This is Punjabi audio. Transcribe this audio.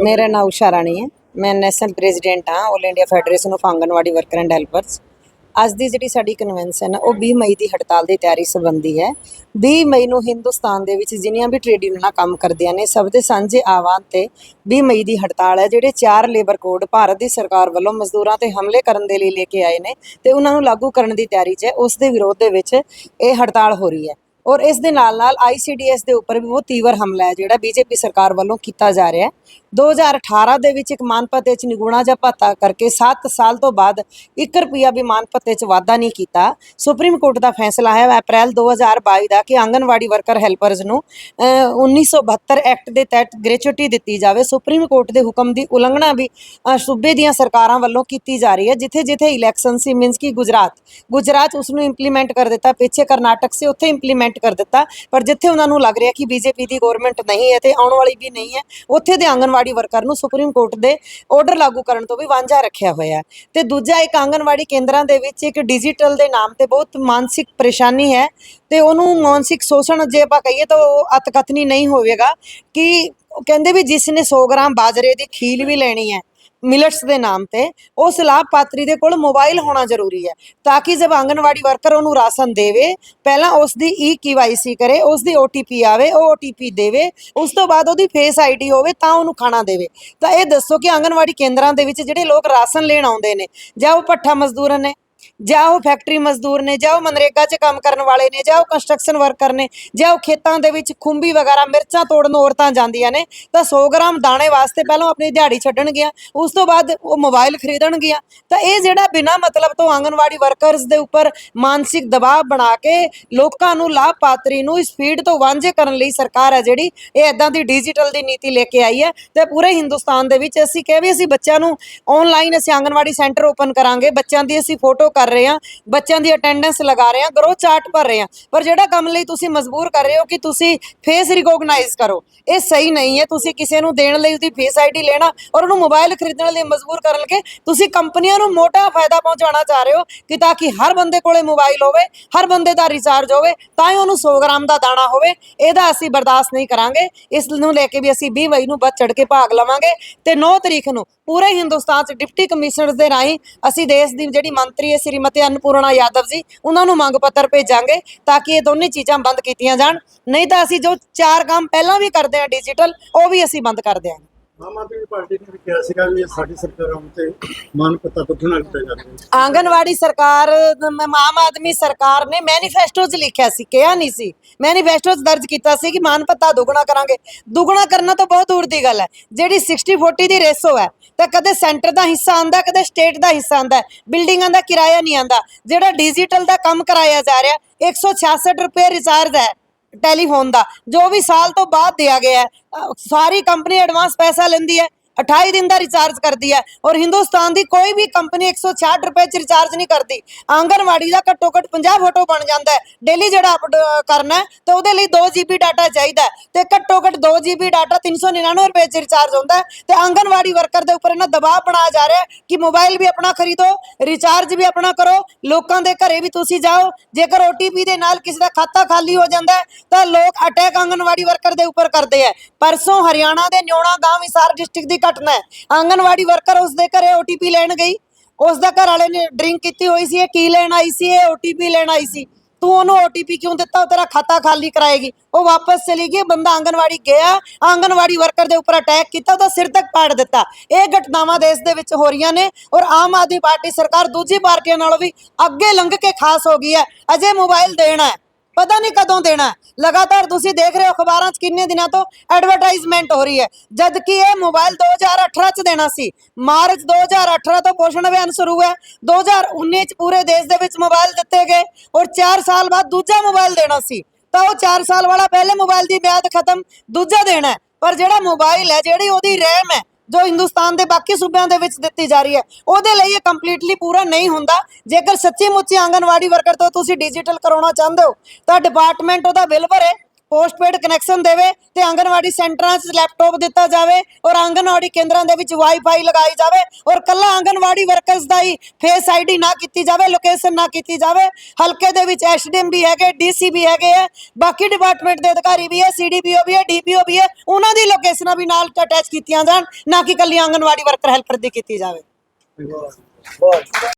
ਮੇਰਾ ਨਾਮ ਉਸ਼ਾ ਰਾਣੀ ਹੈ ਮੈਂ ਨੈਸ਼ਨਲ ਪ੍ਰੈਜ਼ੀਡੈਂਟ ਹਾਂ 올 India federation of Anganwadi worker and helpers ਅੱਜ ਦੀ ਜਿਹੜੀ ਸਾਡੀ ਕਨਵੈਨਸ਼ਨ ਹੈ ਉਹ 20 ਮਈ ਦੀ ਹੜਤਾਲ ਦੀ ਤਿਆਰੀ ਸੰਬੰਧੀ ਹੈ 20 ਮਈ ਨੂੰ ਹਿੰਦੁਸਤਾਨ ਦੇ ਵਿੱਚ ਜਿੰਨੀਆਂ ਵੀ ਟ੍ਰੇਡ ਯੂਨੀਅਨਾਂ ਕੰਮ ਕਰਦੀਆਂ ਨੇ ਸਭ ਦੇ ਸਾਂਝੇ ਆਹਵਾਨ ਤੇ 20 ਮਈ ਦੀ ਹੜਤਾਲ ਹੈ ਜਿਹੜੇ ਚਾਰ ਲੇਬਰ ਕੋਡ ਭਾਰਤ ਦੀ ਸਰਕਾਰ ਵੱਲੋਂ ਮਜ਼ਦੂਰਾਂ ਤੇ ਹਮਲੇ ਕਰਨ ਦੇ ਲਈ ਲੈ ਕੇ ਆਏ ਨੇ ਤੇ ਉਹਨਾਂ ਨੂੰ ਲਾਗੂ ਕਰਨ ਦੀ ਤਿਆਰੀ 'ਚ ਹੈ ਉਸ ਦੇ ਵਿਰੋਧ ਦੇ ਵਿੱਚ ਇਹ ਹੜਤਾਲ ਹੋ ਰਹੀ ਹੈ ਔਰ ਇਸ ਦੇ ਨਾਲ ਨਾਲ ਆਈਸੀਡੀਐਸ ਦੇ ਉੱਪਰ ਵੀ ਬਹੁਤ ਤੀਵਰ ਹਮਲਾ ਹੈ, ਜਿਹੜਾ ਬੀਜੇਪੀ ਸਰਕਾਰ ਵੱਲੋਂ ਕੀਤਾ ਜਾ ਰਿਹਾ ਹੈ। 2018 ਦੇ ਵਿੱਚ ਇੱਕ ਮਾਨ ਭੱਤੇ 'ਚ ਨਿਗੁਣਾ ਜਾਂ ਭੱਤਾ ਕਰਕੇ 7 ਸਾਲ ਤੋਂ ਬਾਅਦ 1 ਰੁਪਿਆ ਵੀ ਮਾਨ ਮਾਨਪੱਤੇ 'ਚ ਵਾਧਾ ਨਹੀਂ ਕੀਤਾ। ਸੁਪਰੀਮ ਕੋਰਟ ਦਾ ਫੈਸਲਾ ਹੈ ਅਪ੍ਰੈਲ 2022 ਦਾ ਕਿ ਆਂਗਨਵਾੜੀ ਵਰਕਰ ਹੈਲਪਰਸ ਨੂੰ ਅਹ, 1972 ਐਕਟ ਦੇ ਤਹਿਤ ਗ੍ਰੈਚੁਇਟੀ ਦਿੱਤੀ ਜਾਵੇ। ਸੁਪਰੀਮ ਕੋਰਟ ਦੇ ਹੁਕਮ ਦੀ ਉਲੰਘਣਾ ਵੀ ਸੂਬੇ ਦੀਆਂ ਸਰਕਾਰਾਂ ਵੱਲੋਂ ਕੀਤੀ ਜਾ ਰਹੀ ਹੈ ਜਿੱਥੇ ਜਿੱਥੇ ਇਲੈਕਸ਼ਨ ਸੀ ਮੀਨਸ ਕਿ ਗੁਜਰਾਤ। ਗੁਜਰਾਤ ਉਸ ਨੂੰ ਇੰਪਲੀਮੈਂਟ ਕਰ ਦਿੱਤਾ ਪਿੱਛੇ ਕਰਨਾਟਕ ਸੀ ਉੱਥੇ ਇੰਪਲੀਮੈਂਟ ਕਰ ਦਿੱਤਾ ਪਰ ਜਿੱਥੇ ਉਹਨਾਂ ਨੂੰ ਲੱਗ ਰਿਹਾ ਕਿ ਬੀਜੇਪੀ ਦੀ ਗਵਰਨਮੈਂਟ ਨਹੀਂ ਹੈ ਤੇ ਆਉਣ ਵਾਲੀ ਵੀ ਨਹੀਂ ਹੈ ਉੱਥੇ ਦੇ ਆਂਗਨਵਾੜੀ ਵਰਕਰ ਨੂੰ ਸੁਪਰੀਮ ਕੋਰਟ ਦੇ ਆਰਡਰ ਲਾਗੂ ਕਰਨ ਤੋਂ ਵੀ ਵਾਂਝਾ ਰੱਖਿਆ ਹੋਇਆ ਤੇ ਦੂਜਾ ਇੱਕ ਆਂਗਨਵਾੜੀ ਕੇਂਦਰਾਂ ਦੇ ਵਿੱਚ ਇੱਕ ਡਿਜੀਟਲ ਦੇ ਨਾਮ ਤੇ ਬਹੁਤ ਮਾਨਸਿਕ ਪਰੇਸ਼ਾਨੀ ਹੈ ਤੇ ਉਹਨੂੰ ਮਾਨਸਿਕ ਸ਼ੋਸ਼ਣ ਜੇ ਆਪਾਂ ਕਹੀਏ ਤਾਂ ਉਹ ਅਤਕਥਨੀ ਨਹੀਂ ਹੋਵੇਗਾ ਕਿ ਕਹਿੰਦੇ ਵੀ ਜਿਸ ਨੇ 100 ਗ੍ਰਾਮ ਬਾਜਰੇ ਦੀ ਖੀਲ ਵੀ ਲੈਣੀ ਹੈ ਮਿਲਟਸ ਦੇ ਨਾਮ ਤੇ ਉਸ ਲਾਭਪਾਤਰੀ ਦੇ ਕੋਲ ਮੋਬਾਈਲ ਹੋਣਾ ਜ਼ਰੂਰੀ ਹੈ, ਤਾਂ ਕਿ ਜਦ ਆਂਗਨਵਾੜੀ ਵਰਕਰ ਉਹਨੂੰ ਰਾਸ਼ਨ ਦੇਵੇ, ਪਹਿਲਾਂ ਉਸ ਦੀ ਈ ਕੇਵਾਈਸੀ ਕਰੇ ਉਸ ਦੀ ਓਟੀਪੀ ਆਵੇ, ਉਹ ਓਟੀਪੀ ਦੇਵੇ, ਉਸ ਤੋਂ ਬਾਅਦ ਉਹਦੀ ਫੇਸ ਆਈਡੀ ਹੋਵੇ, ਤਾਂ ਉਹਨੂੰ ਖਾਣਾ ਦੇਵੇ। ਤਾਂ ਇਹ ਦੱਸੋ ਕਿ ਆਂਗਨਵਾੜੀ ਕੇਂਦਰਾਂ ਦੇ ਵਿੱਚ ਜਿਹੜੇ ਲੋਕ ਰਾਸ਼ਨ ਲੈਣ ਆਉਂਦੇ ਨੇ, ਜਾਂ ਉਹ ਪੱਠਾ ਮਜ਼ਦੂਰ ਨੇ ਜਾਂ ਉਹ ਫੈਕਟਰੀ ਮਜ਼ਦੂਰ ਨੇ ਜਾਂ ਉਹ ਮਨਰੇਗਾ 'ਚ ਕੰਮ ਕਰਨ ਵਾਲੇ ਨੇ ਜਾਂ ਉਹ ਕੰਸਟਰਕਸ਼ਨ ਵਰਕਰ ਨੇ ਜਾਂ ਉਹ ਖੇਤਾਂ ਦੇ ਵਿੱਚ ਖੁੰਬੀ ਵਗੈਰਾ, ਮਿਰਚਾਂ ਤੋੜਨ ਔਰਤਾਂ ਜਾਂਦੀਆਂ ਨੇ, ਤਾਂ 100 ਗ੍ਰਾਮ ਦਾਣੇ ਵਾਸਤੇ ਪਹਿਲਾਂ ਆਪਣੀ ਦਿਹਾੜੀ ਛੱਡਣਗੀਆਂ, ਉਸ ਤੋਂ ਬਾਅਦ ਉਹ ਮੋਬਾਈਲ ਖਰੀਦਣਗੀਆਂ। ਤਾਂ ਇਹ ਜਿਹੜਾ ਬਿਨਾਂ ਮਤਲਬ ਤੋਂ ਆਂਗਨਵਾੜੀ ਵਰਕਰਸ ਦੇ ਉੱਪਰ ਮਾਨਸਿਕ ਦਬਾਅ ਬਣਾ ਕੇ ਲੋਕਾਂ ਨੂੰ ਲਾਭਪਾਤਰੀ ਨੂੰ ਇਸ ਫੀਲਡ ਤੋਂ ਵਾਂਝੇ ਕਰਨ ਲਈ ਸਰਕਾਰ ਹੈ ਜਿਹੜੀ, ਇਹ ਇਦਾਂ ਦੀ ਡਿਜੀਟਲ ਦੀ ਨੀਤੀ ਲੈ ਕੇ ਆਈ ਹੈ ਤੇ ਪੂਰੇ ਹਿੰਦੁਸਤਾਨ ਦੇ ਵਿੱਚ ਅਸੀਂ ਕਿਹਾ ਵੀ ਅਸੀਂ ਬੱਚਿਆਂ ਨੂੰ ਆਨਲਾਈਨ ਅਸੀਂ ਆਂਗਨਵਾੜੀ ਸੈਂਟਰ ਓਪਨ ਕਰਾਂਗੇ, ਬੱਚਿਆਂ ਦੀ ਅਸੀਂ ਫੋਟੋ ਕਰ ਰਹੇ ਹਾਂ, ਬੱਚਿਆਂ ਦੀ ਅਟੈਂਡੈਂਸ ਲਗਾ ਰਹੇ ਹਾਂ ਗਰੋ ਚਾਰਟ ਭਰ ਰਹੇ ਹਾਂ। ਪਰ ਜਿਹੜਾ ਕੰਮ ਲਈ ਤੁਸੀਂ ਮਜਬੂਰ ਕਰ ਰਹੇ ਹੋ ਕਿ ਤੁਸੀਂ ਫੇਸ ਰਿਕੋਗਨਾਈਜ਼ ਕਰੋ, ਇਹ ਸਹੀ ਨਹੀਂ ਹੈ। ਤੁਸੀਂ ਕਿਸੇ ਨੂੰ ਦੇਣ ਲਈ ਉਹਦੀ ਫੇਸ ਆਈਡੀ ਲੈਣਾ ਔਰ ਉਹਨੂੰ ਮੋਬਾਈਲ ਖਰੀਦਣ ਲਈ ਮਜਬੂਰ ਕਰਨ ਲੱਗੇ ਤੁਸੀਂ ਕੰਪਨੀਆਂ ਨੂੰ ਮੋਟਾ ਫਾਇਦਾ ਪਹੁੰਚਾਉਣਾ ਚਾਹ ਰਹੇ ਹੋ ਕਿ ਤਾਂ ਕਿ ਹਰ ਬੰਦੇ ਕੋਲੇ ਮੋਬਾਈਲ ਹੋਵੇ, ਹਰ ਬੰਦੇ ਦਾ ਰਿਚਾਰਜ ਹੋਵੇ, ਤਾਂ ਹੀ ਉਹਨੂੰ 100 ਗ੍ਰਾਮ ਦਾ ਦਾਣਾ ਹੋਵੇ, ਇਹਦਾ ਅਸੀਂ ਬਰਦਾਸ਼ਤ ਨਹੀਂ ਕਰਾਂਗੇ। ਇਸ ਨੂੰ ਲੈ ਕੇ ਵੀ ਅਸੀਂ 20 ਮਈ ਨੂੰ ਵੱਧ ਚੜ ਕੇ ਭਾਗ ਲਵਾਂਗੇ ਤੇ 9 ਤਰੀਕ ਨੂੰ ਪੂਰੇ ਹਿੰਦੁਸਤਾਨ 'ਚ ਡਿਪਟੀ ਕਮਿਸ਼ਨਰਸ ਦੇ ਰਾਹੀਂ ਅਸੀਂ ਦੇਸ਼ ਦੀ ਜਿਹੜੀ ਮੰਤਰੀ ਹੈ ਸ੍ਰੀਮਤੀ ਅਨਪੂਰਣਾ ਯਾਦਵ ਜੀ, ਉਹਨਾਂ ਨੂੰ ਮੰਗ ਪੱਤਰ ਭੇਜਾਂਗੇ ਤਾਂ ਕਿ ਇਹ ਦੋਨੇ ਚੀਜ਼ਾਂ ਬੰਦ ਕੀਤੀਆਂ ਜਾਣ। ਨਹੀਂ ਤਾਂ ਅਸੀਂ ਜੋ ਚਾਰ ਕੰਮ ਪਹਿਲਾਂ ਵੀ ਕਰਦੇ ਹਾਂ ਡਿਜੀਟਲ ਉਹ ਵੀ ਅਸੀਂ ਬੰਦ ਕਰ ਦਿਆਂਗੇ। ਆਮ ਆਦਮੀ ਪਾਰਟੀ ਨੇ ਕਿਹਾ ਸੀਗਾ ਵੀ ਇਹ ਸਾਡੀ ਸਰਕਾਰਾਂ ਉੱਤੇ ਮਾਨ ਪੱਤਾ ਪੁੱਛਣਾ ਕੀਤਾ ਜਾਵੇ। ਆਂਗਨਵਾੜੀ ਸਰਕਾਰ ਆਮ ਆਦਮੀ ਸਰਕਾਰ ਨੇ ਮੈਨੀਫੈਸਟੋ 'ਚ ਲਿਖਿਆ ਸੀ, ਕਿਹਾ ਨਹੀਂ ਸੀ। ਮੈਨੀਫੈਸਟੋ 'ਚ ਦਰਜ ਕੀਤਾ ਸੀ ਕਿ ਮਾਨ ਭੱਤਾ ਦੁੱਗਣਾ ਕਰਾਂਗੇ। ਦੁੱਗਣਾ ਕਰਨਾ ਤਾਂ ਬਹੁਤ ਦੂਰ ਦੀ ਗੱਲ ਹੈ। ਜਿਹੜੀ 60 40 ਦੀ ਰੇਸੋ ਹੈ, ਤਾਂ ਕਦੇ ਸੈਂਟਰ ਦਾ ਹਿੱਸਾ ਆਂਦਾ, ਕਦੇ ਸਟੇਟ ਦਾ ਹਿੱਸਾ ਆਂਦਾ, ਬਿਲਡਿੰਗਾਂ ਦਾ ਕਿਰਾਇਆ ਨਹੀਂ ਆਂਦਾ। ਜਿਹੜਾ ਡਿਜੀਟਲ ਦਾ ਕੰਮ ਕਰਾਇਆ ਜਾ ਰਿਹਾ 166 ਰੁਪਏ ਰਿਚਾਰਜ ਹੈ। ਟੈਲੀਫੋਨ ਦਾ, ਜੋ ਵੀ ਸਾਲ ਤੋਂ ਬਾਅਦ ਦਿਆ ਗਿਆ ਹੈ, ਅਹ ਸਾਰੀ ਕੰਪਨੀ ਐਡਵਾਂਸ ਪੈਸਾ ਲੈਂਦੀ ਹੈ। 28 ਦਿਨ ਦਾ ਰਿਚਾਰਜ ਕਰਦੀ ਹੈ ਔਰ ਹਿੰਦੁਸਤਾਨ ਦੀ ਕੋਈ ਵੀ ਕੰਪਨੀ 166 ਰੁਪਏ ਚ ਰਿਚਾਰਜ ਨਹੀਂ ਕਰਦੀ। ਆਂਗਨਵਾੜੀ ਦਾ ਘੱਟੋ ਘੱਟ 50 ਫੋਟੋ ਬਣ ਜਾਂਦਾ ਹੈ। ਡੇਲੀ ਜਿਹੜਾ ਅਪਡ- ਕਰਨਾ ਹੈ, ਤਾਂ ਉਹਦੇ ਲਈ 2 ਜੀਬੀ ਡਾਟਾ ਚਾਹੀਦਾ ਹੈ। ਤੇ ਘੱਟੋ ਘੱਟ 2 ਜੀਬੀ ਡਾਟਾ 399 ਰੁਪਏ ਚ ਰਿਚਾਰਜ ਹੁੰਦਾ ਹੈ। ਤੇ ਆਂਗਨਵਾੜੀ ਵਰਕਰ ਦੇ ਉੱਪਰ ਇਹਨਾਂ ਦਬਾਅ ਬਣਾਇਆ ਜਾ ਰਿਹਾ ਕਿ ਮੋਬਾਈਲ ਵੀ ਆਪਣਾ ਖਰੀਦੋ ਰਿਚਾਰਜ ਵੀ ਆਪਣਾ ਕਰੋ, ਲੋਕਾਂ ਦੇ ਘਰੇ ਵੀ ਤੁਸੀਂ ਜਾਓ। ਜੇਕਰ OTP ਦੇ ਨਾਲ ਕਿਸੇ ਦਾ ਖਾਤਾ ਖਾਲੀ ਹੋ ਜਾਂਦਾ ਤਾਂ ਲੋਕ ਅਟੈਕ ਆਂਗਨਵਾੜੀ ਵਰਕਰ ਦੇ ਉੱਪਰ ਕਰਦੇ ਹੈ। ਪਰਸੋਂ ਹਰਿਆਣਾ ਦੇ ਨਿਉਣਾ ਗਾਂਵ ਹਿਸਾਰ ਡਿਸਟ੍ਰਿਕਟ ਦੀ ਘਟਨਾ ਹੈ। ਆਂਗਨਵਾੜੀ ਵਰਕਰ ਉਸ ਦੇ ਘਰੇ OTP ਲੈਣ ਗਈ। ਉਸ ਦਾ ਘਰ ਵਾਲੇ ਨੇ ਡਰਿੰਕ ਕੀਤੀ ਹੋਈ ਸੀ, ਇਹ ਕੀ ਲੈਣ ਆਈ ਸੀ, ਇਹ OTP ਲੈਣ ਆਈ ਸੀ। ਤੂੰ ਉਹਨੂੰ OTP ਕਿਉਂ ਦਿੱਤਾ? ਉਹ ਤੇਰਾ ਖਾਤਾ ਖਾਲੀ ਕਰਾਏਗੀ। ਉਹ ਵਾਪਸ ਚਲੀ ਗਈ ਬੰਦਾ ਆਂਗਨਵਾੜੀ ਗਿਆ, ਆਂਗਨਵਾੜੀ ਵਰਕਰ ਦੇ ਉੱਪਰ ਅਟੈਕ ਕੀਤਾ, ਉਹਦਾ ਸਿਰ ਤੱਕ ਪਾੜ ਦਿੱਤਾ। ਇਹ ਘਟਨਾਵਾਂ ਦੇਸ਼ ਦੇ ਵਿੱਚ ਹੋ ਰਹੀਆਂ ਨੇ ਔਰ ਆਮ ਆਦਮੀ ਪਾਰਟੀ ਸਰਕਾਰ ਦੂਜੀ ਪਾਰਟੀਆਂ ਨਾਲੋਂ ਵੀ ਅੱਗੇ ਲੰਘ ਕੇ ਖਾਸ ਹੋ ਗਈ ਹੈ। ਅਜੇ ਮੋਬਾਈਲ ਦੇਣਾ ਹੈ। ਪਤਾ ਨਹੀਂ ਕਦੋਂ ਦੇਣਾ ਲਗਾਤਾਰ ਤੁਸੀਂ ਦੇਖ ਰਹੇ ਹੋ ਅਖਬਾਰਾਂ 'ਚ ਕਿੰਨੇ ਦਿਨਾਂ ਤੋਂ ਐਡਵਰਟਾਈਜ਼ਮੈਂਟ ਹੋ ਰਹੀ ਹੈ। ਜਦ ਕਿ ਇਹ ਮੋਬਾਈਲ 2018 'ਚ ਦੇਣਾ ਸੀ। ਮਾਰਚ 2018 ਤੋਂ ਪੋਸ਼ਣ ਅਭਿਆਨ ਸ਼ੁਰੂ ਹੈ 2019 'ਚ ਪੂਰੇ ਦੇਸ਼ ਦੇ ਵਿੱਚ ਮੋਬਾਈਲ ਦਿੱਤੇ ਗਏ ਔਰ 4 ਸਾਲ ਬਾਅਦ ਦੂਜਾ ਮੋਬਾਈਲ ਦੇਣਾ ਸੀ। ਤਾਂ ਉਹ 4 ਸਾਲ ਵਾਲਾ ਪਹਿਲੇ ਮੋਬਾਈਲ ਦੀ ਮਿਆਦ ਖਤਮ, ਦੂਜਾ ਦੇਣਾ ਪਰ ਜਿਹੜਾ ਮੋਬਾਈਲ ਹੈ, ਜਿਹੜੀ ਉਹਦੀ ਰੈਮ ਹੈ ਜੋ ਹਿੰਦੁਸਤਾਨ ਦੇ ਬਾਕੀ ਸੂਬਿਆਂ ਦੇ ਵਿੱਚ ਦਿੱਤੀ ਜਾ ਰਹੀ ਹੈ, ਉਹਦੇ ਲਈ ਇਹ ਕੰਪਲੀਟਲੀ ਪੂਰਾ ਨਹੀਂ ਹੁੰਦਾ। ਜੇਕਰ ਸੱਚੀ ਮੁੱਚੀ ਆਂਗਨਵਾੜੀ ਵਰਕਰ ਤੋਂ ਤੁਸੀਂ ਡਿਜੀਟਲ ਕਰਾਉਣਾ ਚਾਹੁੰਦੇ ਹੋ, ਤਾਂ ਡਿਪਾਰਟਮੈਂਟ ਉਹਦਾ ਬਿੱਲ ਭਰੇ। ਪੋਸਟਪੇਡ ਕਨੈਕਸ਼ਨ ਦੇਵੇ ਤੇ ਆਂਗਨਵਾੜੀ ਸੈਂਟਰਾਂ 'ਚ ਲੈਪਟਾਪ ਦਿੱਤਾ ਜਾਵੇ ਔਰ ਆਂਗਨਵਾੜੀ ਕੇਂਦਰਾਂ ਦੇ ਵਿੱਚ ਵਾਈਫਾਈ ਲਗਾਈ ਜਾਵੇ ਔਰ ਕੱਲਾ ਆਂਗਨਵਾੜੀ ਵਰਕਰਸ ਦਾ ਹੀ ਫੇਸ ਆਈਡੀ ਨਾ ਕੀਤੀ ਜਾਵੇ ਲੋਕੇਸ਼ਨ ਨਾ ਕੀਤੀ ਜਾਵੇ। ਹਲਕੇ ਦੇ ਵਿੱਚ ਐਸਡੀਐਮ ਵੀ ਹੈਗੇ ਡੀਸੀ ਵੀ ਹੈਗੇ ਆ। ਬਾਕੀ ਡਿਪਾਰਟਮੈਂਟ ਦੇ ਅਧਿਕਾਰੀ ਵੀ ਹੈ ਸੀਡੀਪੀਓ ਵੀ ਹੈ ਡੀਪੀਓ ਵੀ ਹੈ, ਉਹਨਾਂ ਦੀ ਲੋਕੇਸ਼ਨਾਂ ਵੀ ਨਾਲ ਅਟੈਚ ਕੀਤੀਆਂ ਜਾਣ, ਨਾ ਕਿ ਕੱਲੀ ਆਂਗਨਵਾੜੀ ਵਰਕਰ ਹੈਲਪਰ ਦੀ ਕੀਤੀ ਜਾਵੇ।